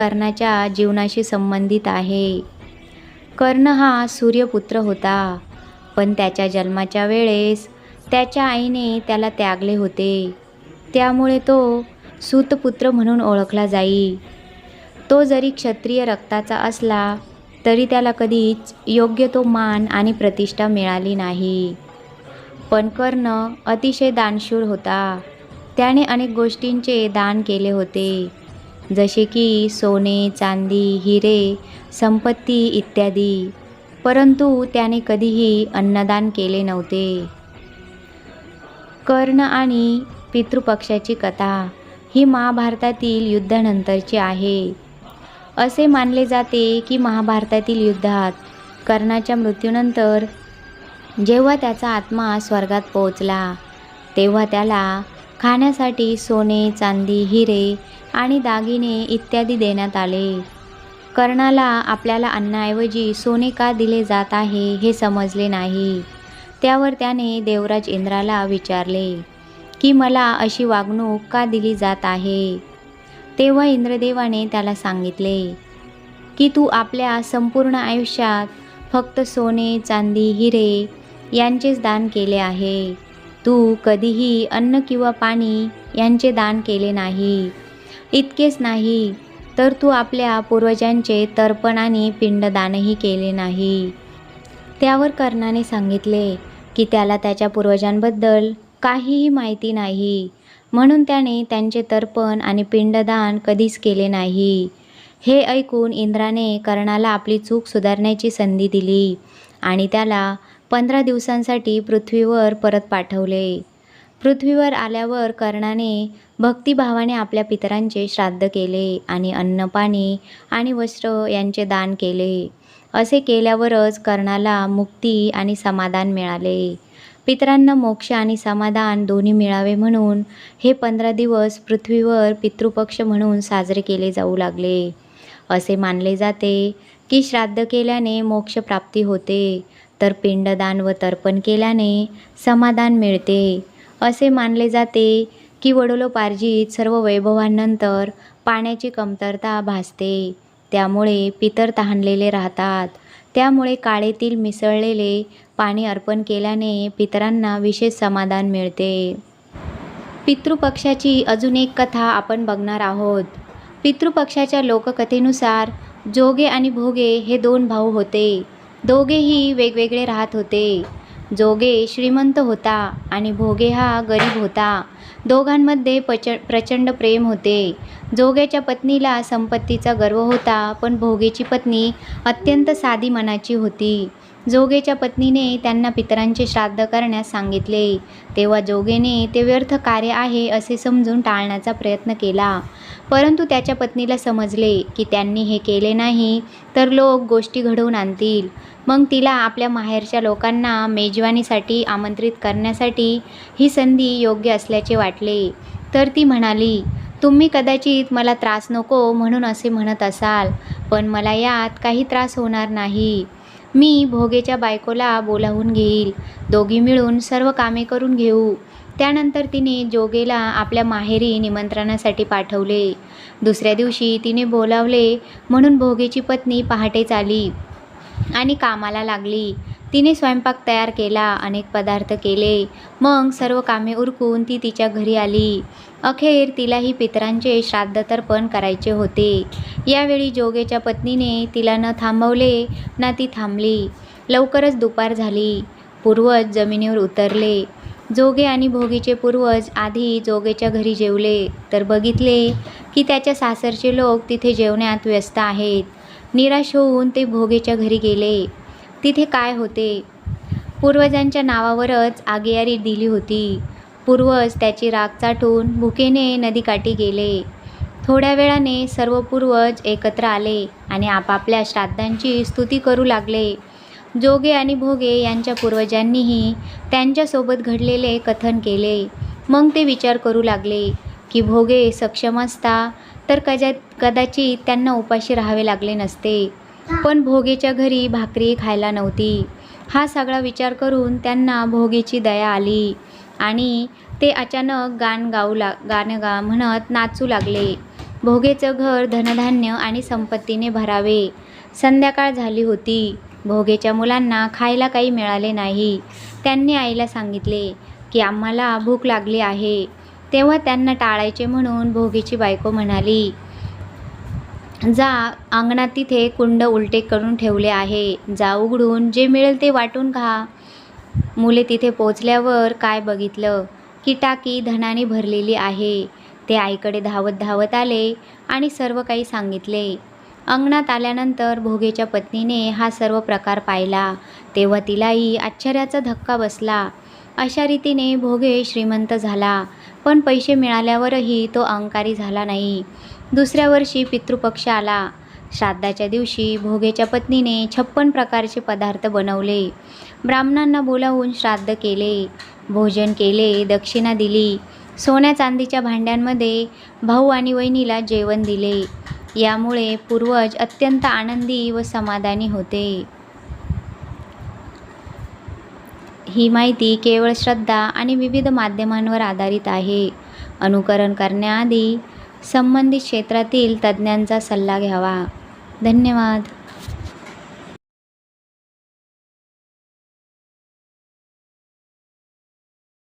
कर्णाच्या जीवनाशी संबंधित आहे. कर्ण हा सूर्यपुत्र होता पण त्याच्या जन्माच्या वेळेस त्याच्या आईने त्याला त्यागले होते. त्यामुळे तो सूतपुत्र म्हणून ओळखला जाई. तो जरी क्षत्रिय रक्ताचा असला तरी त्याला कधीच योग्य तो मान आणि प्रतिष्ठा मिळाली नाही. पण कर्ण अतिशय दानशूर होता. त्याने अनेक गोष्टींचे दान केले होते. जसे की सोने चांदी हिरे संपत्ती इत्यादी. परंतु त्याने कधीही अन्नदान केले नव्हते. कर्ण आणि पितृपक्षाची कथा ही महाभारतातील युद्धानंतरची आहे. असे मानले जाते की महाभारतातील युद्धात कर्णाच्या मृत्यूनंतर जेव्हा त्याचा आत्मा स्वर्गात पोहोचला तेव्हा त्याला खाण्यासाठी सोने चांदी हिरे आणि दागिने इत्यादी देण्यात आले. कर्णाला आपल्याला अन्नाऐवजी सोने का दिले जात आहे हे समजले नाही. त्यावर त्याने देवराज इंद्राला विचारले की मला अशी वागणूक का दिली जात आहे? तेव्हा इंद्रदेवाने त्याला सांगितले की तू आपल्या संपूर्ण आयुष्यात फक्त सोने चांदी हिरे यांचेच दान केले आहे. तू कधीही अन्न किंवा पाणी यांचे दान केले नाही. इतकेच नाही. तर तू आपल्या पूर्वजांचे तर्पण आणि पिंडदानही केले नाही. त्यावर कर्णाने सांगितले की त्याला त्याच्या पूर्वजांबद्दल काहीही माहिती नाही. म्हणून त्याने त्यांचे तर्पण आणि पिंडदान कधीच केले नाही. हे ऐकून इंद्राने कर्णाला आपली चूक सुधारण्याची संधी दिली आणि त्याला पंधरा दिवसांसाठी पृथ्वीवर परत पाठवले. पृथ्वीवर आल्यावर कर्णाने भक्तिभावाने आपल्या पितरांचे श्राद्ध केले आणि अन्नपाणी आणि वस्त्र यांचे दान केले. असे केल्यावरच कर्णाला मुक्ती आणि समाधान मिळाले. पितरांना मोक्ष आणि समाधान दोन्ही मिळावे म्हणून हे पंधरा दिवस पृथ्वीवर पितृपक्ष म्हणून साजरे केले जाऊ लागले. असे मानले जाते की श्राद्ध केल्याने मोक्षप्राप्ती होते तर पिंडदान व तर्पण केल्याने समाधान मिळते. असे मानले जाते की वडोलोपार्जित सर्व वैभवांनंतर पाण्याची कमतरता भासते. त्यामुळे पितर तहानलेले राहतात. त्यामुळे काळेतील मिसळलेले पाणी अर्पण केल्याने पितरांना विशेष समाधान मिळते. पितृपक्षाची अजून एक कथा आपण बघणार आहोत. पितृपक्षाच्या लोककथेनुसार जोगे आणि भोगे हे दोन भाऊ होते. दोघेही वेगवेगळे राहत होते. जोगे श्रीमंत होता आणि भोगे हा गरीब होता. दोघांमध्ये पच प्रचंड प्रेम होते. जोगेच्या पत्नीला संपत्तीचा गर्व होता पण भोगेची पत्नी अत्यंत साधी मनाची होती. जोगेच्या पत्नीने त्यांना पितरांचे श्राद्ध करण्यास सांगितले. तेव्हा जोगेने ते व्यर्थ कार्य आहे असे समजून टाळण्याचा प्रयत्न केला. परंतु त्याच्या पत्नीला समजले की त्यांनी हे केले नाही तर लोक गोष्टी घडवून आणतील. मग तिला आपल्या माहेरच्या लोकांना मेजवानीसाठी आमंत्रित करण्यासाठी ही संधी योग्य असल्याचे वाटले. तर ती म्हणाली तुम्ही कदाचित मला त्रास नको म्हणून असे म्हणत असाल पण मला यात काही त्रास होणार नाही. मी भोगेच्या बायकोला बोलावून घेईल. दोघी मिळून सर्व कामे करून घेऊ. त्यानंतर तिने जोगेला आपल्या माहेरी निमंत्रणासाठी पाठवले. दुसऱ्या दिवशी तिने बोलावले म्हणून भोगेची पत्नी पहाटेच आली आणि कामाला लागली. तिने स्वयंपाक तयार केला अनेक पदार्थ केले. मग सर्व कामे उरकून ती तिच्या घरी आली. अखेर तिलाही पितरांचे श्राद्ध तर्पण करायचे होते. यावेळी जोगेच्या पत्नीने तिला न थांबवले ना ती थांबली. लवकरच दुपार झाली. पूर्वज जमिनीवर उतरले. जोगे आणि भोगीचे पूर्वज आधी जोगेच्या घरी जेवले तर बघितले की त्याच्या सासरचे लोक तिथे जेवण्यात व्यस्त आहेत. निराश होऊन ते भोगेच्या घरी गेले. तिथे काय होते? पूर्वजांच्या नावावरच आगेयारी दिली होती. पूर्वज त्याची राग चाटून भुकेने नदीकाठी गेले. थोड्या वेळाने सर्व पूर्वज एकत्र आले आणि आपापल्या श्राद्धांची स्तुती करू लागले. जोगे आणि भोगे यांच्या पूर्वजांनीही त्यांच्यासोबत घडलेले कथन केले. मग ते विचार करू लागले की भोगे सक्षम असता तर कजा कदाचित त्यांना उपाशी राहावे लागले नसते. पण भोगेच्या घरी भाकरी खायला नव्हती. हा सगळा विचार करून त्यांना भोगेची दया आली आणि ते अचानक गाण गाऊ ला गाणं गा म्हणत नाचू लागले. भोगेचं घर धनधान्य आणि संपत्तीने भरावे. संध्याकाळ झाली होती. भोगेच्या मुलांना खायला काही मिळाले नाही. त्यांनी आईला सांगितले की आम्हाला भूक लागली आहे. तेव्हा त्यांना टाळायचे म्हणून भोगेची बायको म्हणाली जा अंगणात तिथे कुंड उलटे करून ठेवले आहे. जा उघडून जे मिळेल ते वाटून खा. मुले तिथे पोचल्यावर काय बघितलं? की टाकी धनाने भरलेली आहे. ते आईकडे धावत धावत आले आणि सर्व काही सांगितले. अंगणात आल्यानंतर भोगेच्या पत्नीने हा सर्व प्रकार पाहिला. तेव्हा तिलाही आश्चर्याचा धक्का बसला. अशा रीतीने भोगे श्रीमंत झाला. पण पैसे मिळाल्यावरही तो अहंकारी झाला नाही. दुसऱ्या वर्षी पितृपक्ष आला श्राद्धाच्या दिवशी भोगेच्या पत्नीने छप्पन प्रकारचे पदार्थ बनवले. ब्राह्मणांना बोलावून श्राद्ध केले भोजन केले दक्षिणा दिली सोन्या चांदीच्या भांड्यांमध्ये भाऊ आणि वहिनीला जेवण दिले. यामुळे पूर्वज अत्यंत आनंदी व समाधानी होते. ही माहिती केवळ श्रद्धा आणि विविध माध्यमांवर आधारित आहे. अनुकरण करण्याआधी संबंधित क्षेत्रातील तज्ज्ञांचा सल्ला घ्यावा. धन्यवाद.